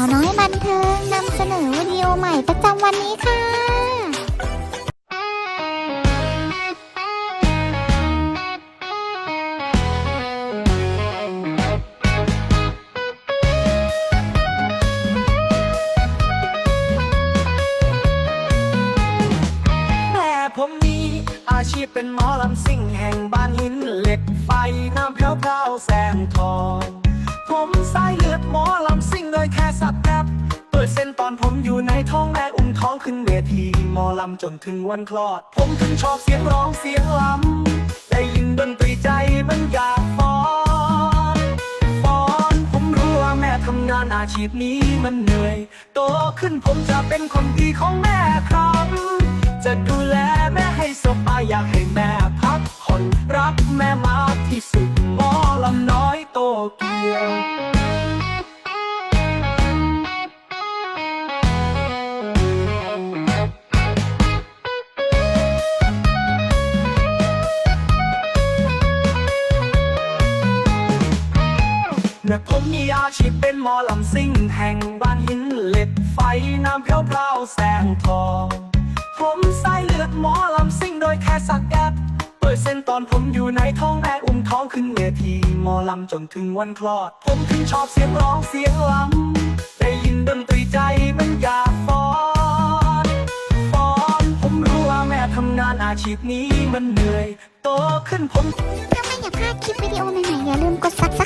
าวน้อยบันเทิงนำเสนอวิดีโอใหม่ประจำวันนี้ค่ะ แม่ผมมีอาชีพเป็นหมอลำซิ่งแห่งบ้านหินเหล็กไฟน้ำเพลวพราวแสงทอง ผมสายเลือดหมอ อยู่ในท้องแม่อุ้มท้องขึ้นเวทีหมอลำจนถึงวันคลอด ผมถึงชอบเสียงร้องเสียงลำได้ยินดนตรีใจมันอยากฟ้อนฟ้อนผมรู้ว่าแม่ทำงานอาชีพนี้มันเหนื่อยโตขึ้นผมจะเป็นคนดีของแม่ครับจะดูแลแม่ให้สบายอยากให้แม่พักผ่อนรักแม่มากที่สุด และผมมีอาชีพเป็นหมอลำซิ่ง แห่งบ้านหินเหล็กไฟน้ำเพลวเพราแสงทอง ผมสายเลือดหมอลำซิ่งโดยแค่สักแอปเปิดเส้นตอนผมอยู่ในท้องแม่อุ้มท้องขึ้นเวทีหมอลำจนถึงวันคลอด ผมถึงชอบเสียงร้องเสียงลำได้ยินดนตรีใจมันอยากฟ้อนฟ้อนผมรู้ว่าแม่ทำงานอาชีพนี้มันเหนื่อย โตขึ้นผม ถ้าไม่อยากพลาดคลิปวิดีโอใหม่ๆอย่าลืมกด subscribe นะคะ